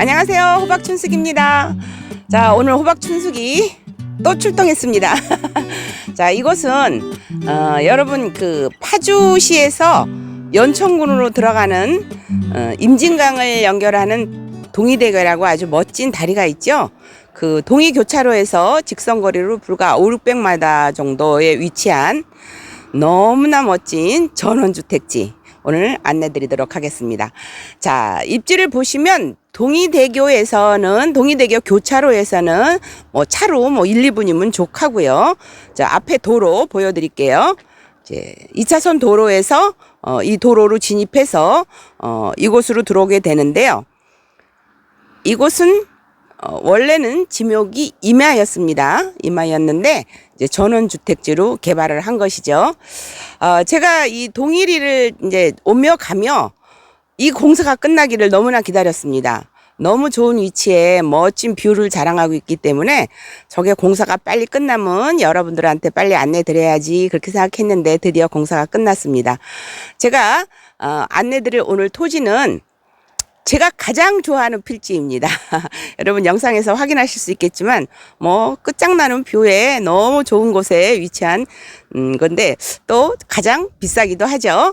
안녕하세요. 호박 춘숙입니다. 자, 오늘 호박 춘숙이 또 출동했습니다. 자, 이곳은 어, 여러분 그 파주시에서 연천군으로 들어가는 어, 임진강을 연결하는 동이대교라고 아주 멋진 다리가 있죠. 그 동이 교차로에서 직선거리로 불과 5, 600마다 정도에 위치한 너무나 멋진 전원주택지 오늘 안내 드리도록 하겠습니다. 자, 입지를 보시면 동이대교에서는 동이대교 교차로에서는 뭐 차로 뭐 1, 2분이면 족하고요. 자, 앞에 도로 보여 드릴게요. 이제 2차선 도로에서 어, 이 도로로 진입해서 어, 이곳으로 들어오게 되는데요. 이곳은 어, 원래는 지목이 임야였습니다. 임야였는데 이제 전원주택지로 개발을 한 것이죠. 어, 제가 이 동일이를 이제 오며 가며 이 공사가 끝나기를 너무나 기다렸습니다. 너무 좋은 위치에 멋진 뷰를 자랑하고 있기 때문에 저게 공사가 빨리 끝나면 여러분들한테 빨리 안내 드려야지 그렇게 생각했는데 드디어 공사가 끝났습니다. 제가 어, 안내 드릴 오늘 토지는 제가 가장 좋아하는 필지입니다. 여러분 영상에서 확인하실 수 있겠지만 뭐 끝장나는 뷰에 너무 좋은 곳에 위치한 음, 건데 또 가장 비싸기도 하죠.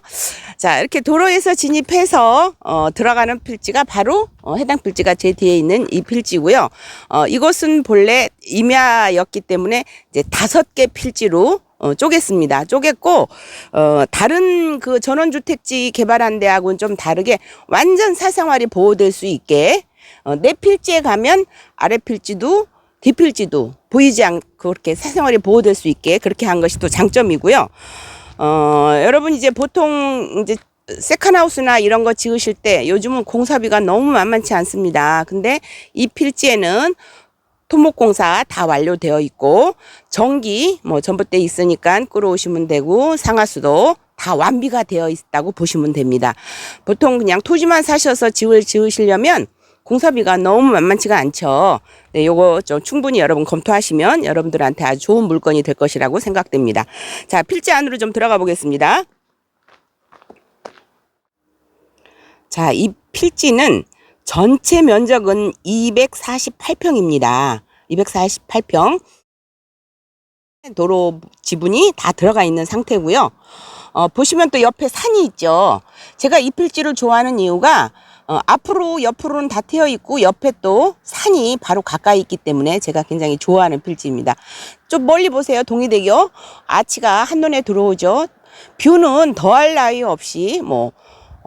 자 이렇게 도로에서 진입해서 어, 들어가는 필지가 바로 어, 해당 필지가 제 뒤에 있는 이 필지고요. 어, 이곳은 본래 임야였기 때문에 이제 다섯 개 필지로 어, 쪼갰습니다. 쪼갰고 어, 다른 그 전원주택지 개발한 데하고는 좀 다르게 완전 사생활이 보호될 수 있게 어, 내 필지에 가면 아래 필지도 뒷필지도 보이지 않고 그렇게 사생활이 보호될 수 있게 그렇게 한 것이 또 장점이고요. 어, 여러분 이제 보통 이제 세컨하우스나 이런 거 지으실 때 요즘은 공사비가 너무 만만치 않습니다. 근데 이 필지에는 토목공사 다 완료되어 있고 전기 뭐 전봇대 있으니까 끌어오시면 되고 상하수도 다 완비가 되어 있다고 보시면 됩니다. 보통 그냥 토지만 사셔서 집을 지으시려면 공사비가 너무 만만치가 않죠. 네, 요거 좀 충분히 여러분 검토하시면 여러분들한테 아주 좋은 물건이 될 것이라고 생각됩니다. 자, 필지 안으로 좀 들어가 보겠습니다. 자, 이 필지는 전체 면적은 248평입니다. 248평. 도로 지분이 다 들어가 있는 상태고요. 어, 보시면 또 옆에 산이 있죠. 제가 이 필지를 좋아하는 이유가 어, 앞으로 옆으로는 다 트여 있고 옆에 또 산이 바로 가까이 있기 때문에 제가 굉장히 좋아하는 필지입니다. 좀 멀리 보세요. 동이대교 아치가 한눈에 들어오죠. 뷰는 더할 나위 없이 뭐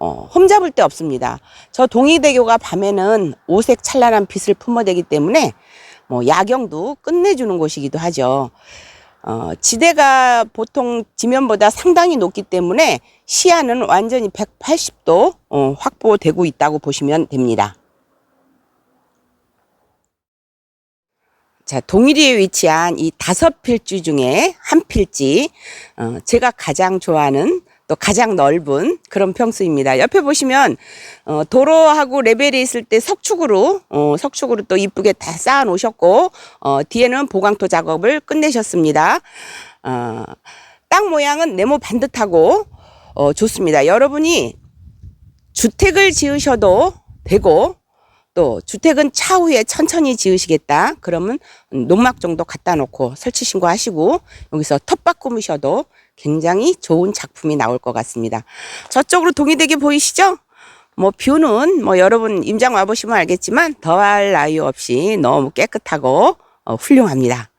어, 험잡을 데 없습니다. 저 동이대교가 밤에는 오색 찬란한 빛을 품어대기 때문에 뭐 야경도 끝내주는 곳이기도 하죠. 어, 지대가 보통 지면보다 상당히 높기 때문에 시야는 완전히 180도 어, 확보되고 있다고 보시면 됩니다. 자, 동일이에 위치한 이 다섯 필지 중에 한 필지, 어, 제가 가장 좋아하는 또 가장 넓은 그런 평수입니다. 옆에 보시면 어, 도로하고 레벨이 있을 때 석축으로 어, 석축으로 또 이쁘게 다 쌓아 놓으셨고 어, 뒤에는 보강토 작업을 끝내셨습니다. 어, 땅 모양은 네모 반듯하고 어, 좋습니다. 여러분이 주택을 지으셔도 되고 또 주택은 차후에 천천히 지으시겠다. 그러면 농막 정도 갖다 놓고 설치 신고하시고 여기서 텃밭 꾸미셔도 굉장히 좋은 작품이 나올 것 같습니다. 저쪽으로 동이대교 보이시죠? 뭐 뷰는 뭐 여러분 임장 와보시면 알겠지만 더할 나위 없이 너무 깨끗하고 어, 훌륭합니다.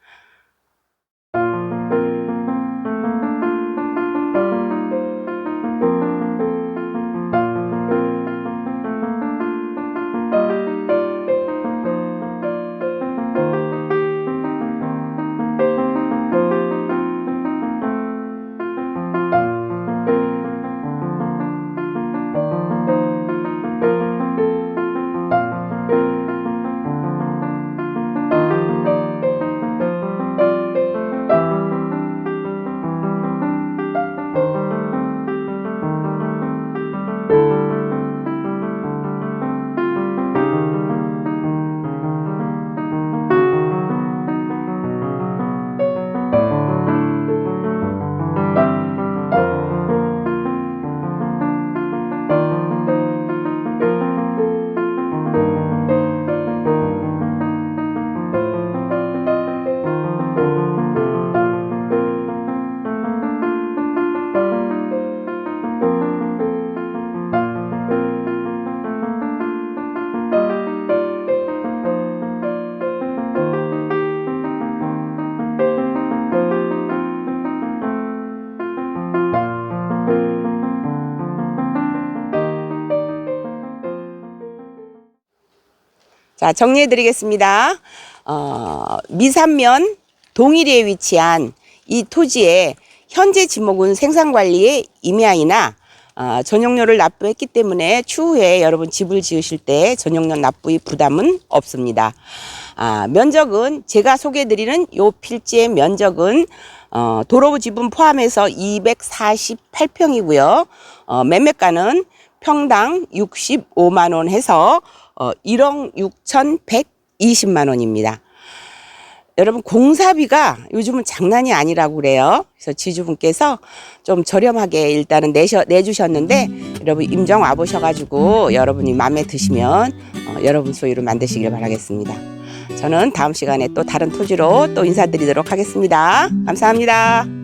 자, 정리해 드리겠습니다. 어, 미산면 동일리에 위치한 이 토지에 현재 지목은 생산 관리에 임야이나 어, 전용료를 납부했기 때문에 추후에 여러분 집을 지으실 때 전용료 납부의 부담은 없습니다. 아, 면적은 제가 소개해드리는 요 필지의 면적은 어, 도로부 지분 포함해서 248평이고요. 어, 매매가는 평당 65만 원 해서 어, 1억 6,120만 원입니다. 여러분 공사비가 요즘은 장난이 아니라고 그래요. 그래서 지주분께서 좀 저렴하게 일단은 내셔, 내주셨는데 여러분 임정 와 보셔가지고 여러분이 마음에 드시면 어, 여러분 소유로 만드시길 바라겠습니다. 저는 다음 시간에 또 다른 토지로 또 인사드리도록 하겠습니다. 감사합니다.